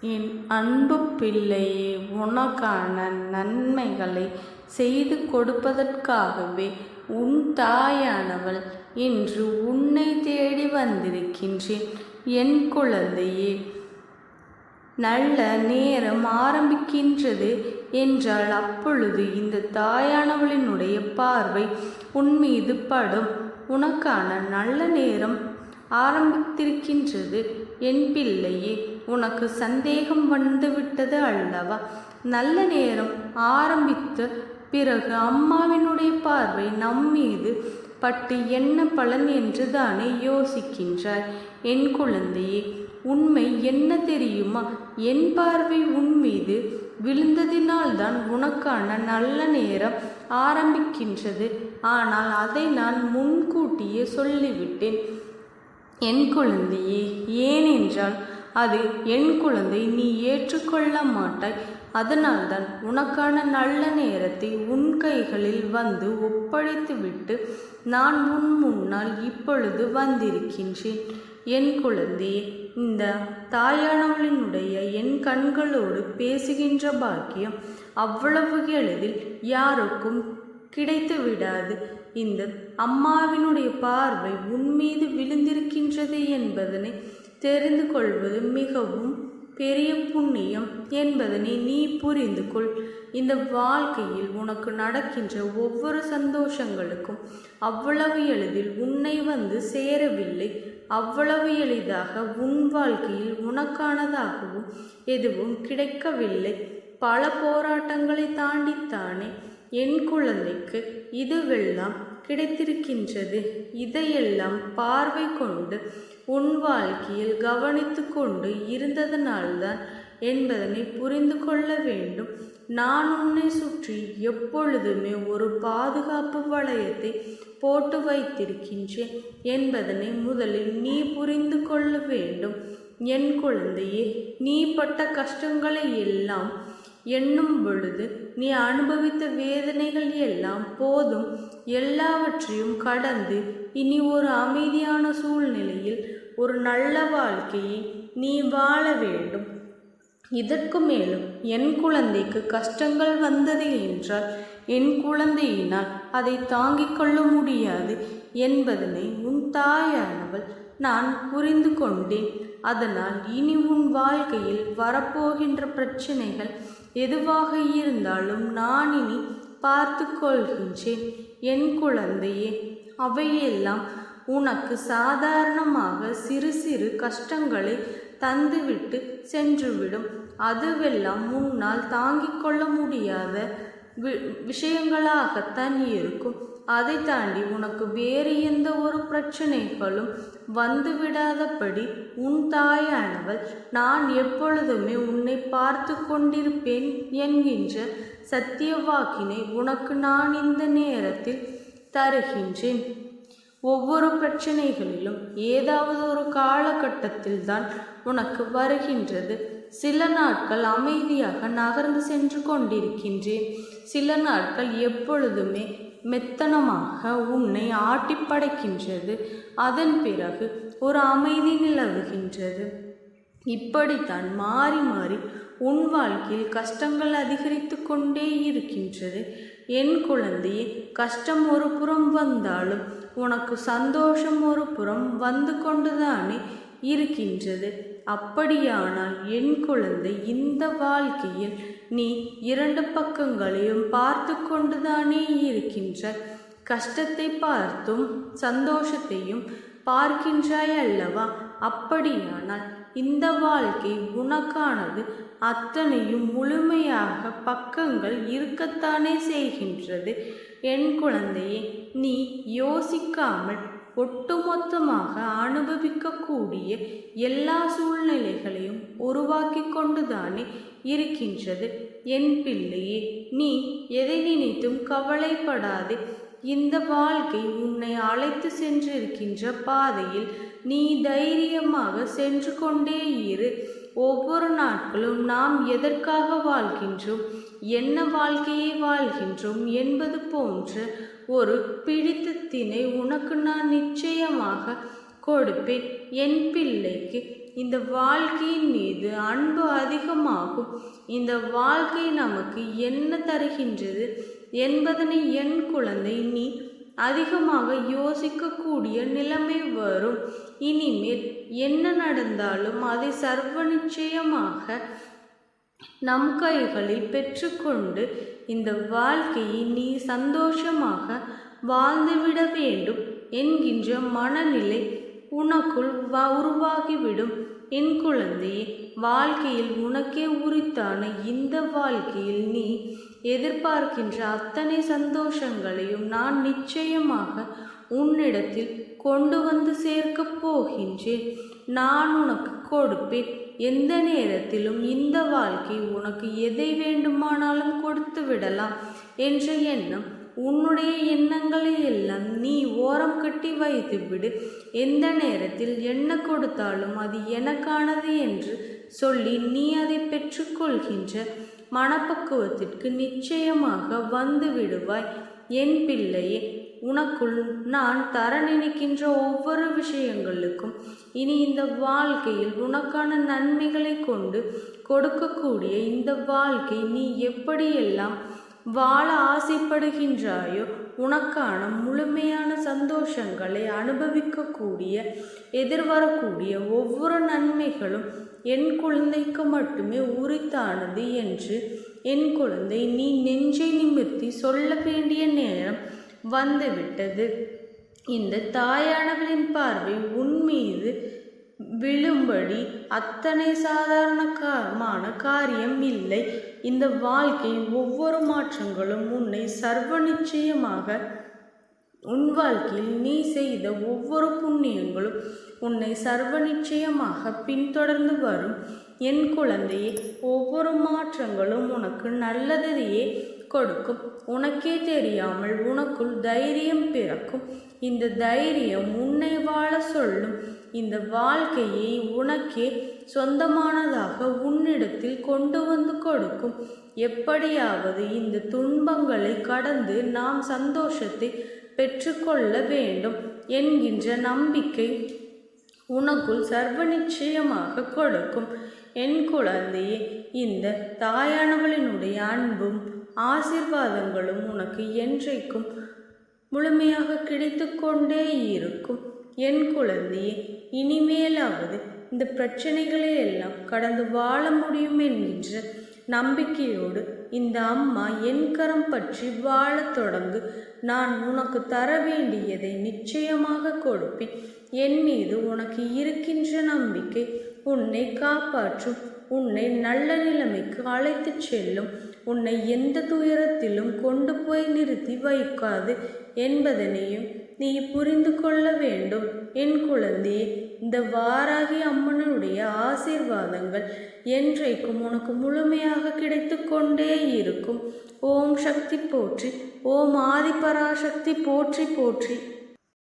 என் அன்பு பிள்ளையே உனக்கான நன்மைகளை செய்து கொடுப்பதற்காகவே உன் தாயானவள் இன்று உன்னை தேடி வந்திருக்கின்றேன். என் குழந்தையே நல்ல நேரம் ஆரம்பிக்கின்றது என்றால் அப்பொழுது இந்த தாயானவளினுடைய பார்வை உன் மீது படும். உனக்கான நல்ல நேரம் ஆரம்பித்திருக்கின்றது என் பிள்ளையே உனக்கு சந்தேகம் வந்துவிட்டது அல்லவா? நல்ல நேரம் ஆரம்பித்து பிறகு அம்மாவினுடைய பார்வை நம் மீது பட்டு என்ன பலன் என்று தானே யோசிக்கின்றார் என் குழந்தையே உண்மை என்ன தெரியுமா? என் பார்வை உன் மீது விழுந்ததினால்தான் உனக்கான நல்ல நேரம் ஆரம்பிக்கின்றது. ஆனால் அதை நான் முன்கூட்டியே சொல்லிவிட்டேன். என் குழந்தையே ஏனென்றால் அது என் குழந்தை நீ ஏற்றுக்கொள்ள மாட்டாய் அதனால்தான் உனக்கான நல்ல நேரத்தை உன் கைகளில் வந்து ஒப்படைத்துவிட்டு நான் உன் முன்னால் இப்பொழுது வந்திருக்கின்றேன். என் குழந்தையே இந்த தாயானவளினுடைய என் கண்களோடு பேசுகின்ற பாக்கியம் அவ்வளவு எளிதில் யாருக்கும் கிடைத்து விடாது இந்த அம்மாவினுடைய பார்வை உன் மீது விழுந்திருக்கின்றது என்பதனை தெரிந்து கொள்வது மிகவும் பெரிய புண்ணியம் என்பதனை நீ புரிந்து கொள் இந்த வாழ்க்கையில் உனக்கு நடக்கின்ற ஒவ்வொரு சந்தோஷங்களுக்கும் அவ்வளவு எளிதில் உன்னை வந்து சேரவில்லை. அவ்வளவு எளிதாக உன் வாழ்க்கையில் உனக்கானதாகவும் எதுவும் கிடைக்கவில்லை. பல போராட்டங்களை தாண்டித்தானே என் குழந்தைக்கு இதுவெல்லாம் கிடைத்திருக்கின்றது. இதையெல்லாம் பார்வை கொண்டு உன் வாழ்க்கையில் கவனித்து கொண்டு இருந்ததனால்தான் என்பதனை புரிந்து கொள்ள வேண்டும். நான் உன்னை சுற்றி எப்பொழுதுமே ஒரு பாதுகாப்பு வளையத்தை போட்டு வைத்திருக்கின்றேன் என்பதனை முதலில் நீ புரிந்து கொள்ள வேண்டும். என் குழந்தையே நீ பட்ட கஷ்டங்களை எல்லாம் எண்ணும் பொழுது நீ அனுபவித்த வேதனைகள் எல்லாம் போதும். எல்லாவற்றையும் கடந்து இனி ஒரு அமைதியான சூழ்நிலையில் ஒரு நல்ல வாழ்க்கையை நீ வாழ வேண்டும். இதற்கு மேலும் என் குழந்தைக்கு கஷ்டங்கள் வந்தது என்றால் என் குழந்தையினால் அதை தாங்கிக் கொள்ள முடியாது என்பதனை உன் தாயானவள் நான் புரிந்து கொண்டேன். அதனால் இனி உன் வாழ்க்கையில் வரப்போகின்ற பிரச்சனைகள் எதுவாக இருந்தாலும் நான் இனி பார்த்து கொள்கின்றேன் என் குழந்தையே அவையெல்லாம் உனக்கு சாதாரணமாக சிறு சிறு கஷ்டங்களை தந்துவிட்டு சென்றுவிடும். அதுவெல்லாம் முன்னால் தாங்கிக் கொள்ள முடியாத வி விஷயங்களாகத்தான் இருக்கும். அதை தாண்டி உனக்கு வேறு எந்த ஒரு பிரச்சனைகளும் வந்துவிடாதபடி உன் தாயானவள் நான் எப்பொழுதுமே உன்னை பார்த்து கொண்டிருப்பேன் என்கின்ற சத்திய வாக்கினை உனக்கு நான் இந்த நேரத்தில் தருகின்றேன். ஒவ்வொரு பிரச்சனைகளிலும் ஏதாவது ஒரு காலகட்டத்தில் தான் உனக்கு வருகின்றது. சில நாட்கள் அமைதியாக நகர்ந்து சென்று கொண்டிருக்கின்றேன். சில நாட்கள் எப்பொழுதுமே மெத்தனமாக உன்னை ஆட்டிப்படைக்கின்றது அதன் பிறகு ஒரு அமைதி நிலவுகின்றது. இப்படித்தான் மாறி மாறி உன் வாழ்க்கையில் கஷ்டங்கள் அதிகரித்து கொண்டே இருக்கின்றது. என் குழந்தையே கஷ்டம் ஒரு புறம் வந்தாலும் உனக்கு சந்தோஷம் ஒரு புறம் வந்து கொண்டுதானே இருக்கின்றது. அப்படியானால் என் குழந்தை இந்த வாழ்க்கையில் நீ இரண்டு பக்கங்களையும் பார்த்து கொண்டுதானே இருக்கின்ற. கஷ்டத்தை பார்த்தும் சந்தோஷத்தையும் பார்க்கின்றாய் அல்லவா? அப்படியானால் இந்த வாழ்க்கை உனக்கானது. அத்தனையும் முழுமையாக பக்கங்கள் இருக்கத்தானே செய்கின்றது. என் குழந்தையே நீ யோசிக்காமல் ஒட்டுமொத்தமாக அனுபவிக்கக்கூடிய எல்லா சூழ்நிலைகளையும் உருவாக்கி கொண்டுதானே இருக்கின்றது. என் பிள்ளையே நீ எதை நினைத்தும் கவலைப்படாதே. இந்த வாழ்க்கை உன்னை அழைத்து சென்றிருக்கின்ற பாதையில் நீ தைரியமாக சென்று கொண்டே இரு. ஒவ்வொரு நாட்களும் நாம் எதற்காக வாழ்கின்றோம் என்ன வாழ்க்கையை வாழ்கின்றோம் என்பது போன்ற ஒரு பிடித்தத்தினை உனக்கு நான் நிச்சயமாக கொடுப்பேன். என் பிள்ளைக்கு இந்த வாழ்க்கையின் மீது அன்பு அதிகமாகும். இந்த வாழ்க்கை நமக்கு என்ன தருகின்றது என்பதனை என் குழந்தை நீ அதிகமாக யோசிக்கக்கூடிய நிலைமை வரும். இனிமேல் என்ன நடந்தாலும் அதை சர்வ நிச்சயமாக நம் கைகளில் பெற்றுக்கொண்டு இந்த வாழ்க்கையை நீ சந்தோஷமாக வாழ்ந்துவிட வேண்டும் என்கின்ற மனநிலை உனக்குள் வ- உருவாகிவிடும். என் குழந்தையே வாழ்க்கையில் உனக்கே உரித்தான இந்த வாழ்க்கையில் நீ எதிர்பார்க்கின்ற அத்தனை சந்தோஷங்களையும் நான் நிச்சயமாக உன்னிடத்தில் கொண்டு வந்து சேர்க்கப் போகின்றேன். நான் உனக்கு கொடுப்பேன். எந்த நேரத்திலும் இந்த வாழ்க்கை உனக்கு எதை வேண்டுமானாலும் கொடுத்து விடலாம் என்ற எண்ணம் உன்னுடைய எண்ணங்களை எல்லாம் நீ ஓரம் கட்டி வைத்துவிடு. எந்த நேரத்தில் என்ன கொடுத்தாலும் அது எனக்கானது என்று சொல்லி நீ அதை பெற்றுக்கொள்கின்ற மனப்பக்குவத்திற்கு நிச்சயமாக வந்து விடுவாய். என் பிள்ளையே உனக்குள் நான் தர நினைக்கின்ற ஒவ்வொரு விஷயங்களுக்கும் இனி இந்த வாழ்க்கையில் உனக்கான நன்மைகளை கொண்டு கொடுக்கக்கூடிய இந்த வாழ்க்கை நீ எப்படியெல்லாம் வாழ ஆசைப்படுகின்றாயோ உனக்கான முழுமையான சந்தோஷங்களை அனுபவிக்கக்கூடிய எதிர்வரக்கூடிய ஒவ்வொரு நன்மைகளும் என் குழந்தைக்கு மட்டுமே உரித்தானது என்று என் குழந்தை நீ நெஞ்சை நிமிர்த்தி சொல்ல வேண்டிய நேரம் வந்துவிட்டது. இந்த தாயானவளின் பார்வை உன் மீது விழும்படி அத்தனை சாதாரணமான காரியம் இல்லை. இந்த வாழ்க்கை ஒவ்வொரு மாற்றங்களும் உன்னை சர்வ நிச்சயமாக உன் வாழ்க்கையில் நீ செய்த ஒவ்வொரு புண்ணியங்களும் உன்னை சர்வ நிச்சயமாக பின்தொடர்ந்து வரும். என் குழந்தையே ஒவ்வொரு மாற்றங்களும் உனக்கு நல்லதையே கொடுக்கும். உனக்கே தெரியாமல் உனக்குள் தைரியம் பிறக்கும். இந்த தைரியம் உன்னை வாழ சொல்லும். இந்த வாழ்க்கையை உனக்கே சொந்தமானதாக உன்னிடத்தில் கொண்டு வந்து கொடுக்கும். எப்படியாவது இந்த துன்பங்களை கடந்து நாம் சந்தோஷத்தை பெற்றுக்கொள்ள வேண்டும் என்கின்ற நம்பிக்கை உனக்குள் சர்வ நிச்சயமாக கொடுக்கும். என் குழந்தையே இந்த தாயானவளினுடைய அன்பும் ஆசிர்வாதங்களும் உனக்கு என்றைக்கும் முழுமையாக கிடைத்து கொண்டே இருக்கும். என் குழந்தையே இனிமேலாவது இந்த பிரச்சனைகளை எல்லாம் கடந்து வாழ முடியும் என்கின்ற நம்பிக்கையோடு இந்த அம்மா என் கரம் பற்றி வாழத் தொடங்கு. நான் உனக்கு தர வேண்டியதை நிச்சயமாக கொடுப்பேன். என் மீது உனக்கு இருக்கின்ற நம்பிக்கை உன்னை காப்பாற்றும் உன்னை நல்ல நிலைமைக்கு அழைத்துச் செல்லும். உன்னை எந்த துயரத்திலும் கொண்டு போய் நிறுத்தி வைக்காது என்பதனையும் நீ புரிந்து கொள்ள வேண்டும். என் குழந்தையே இந்த வாராகி அம்மனுடைய ஆசீர்வாதங்கள் என்றைக்கும் உனக்கு முழுமையாக கிடைத்து கொண்டே இருக்கும். ஓம் சக்தி போற்றி ஓம் ஆதிபராசக்தி போற்றி போற்றி.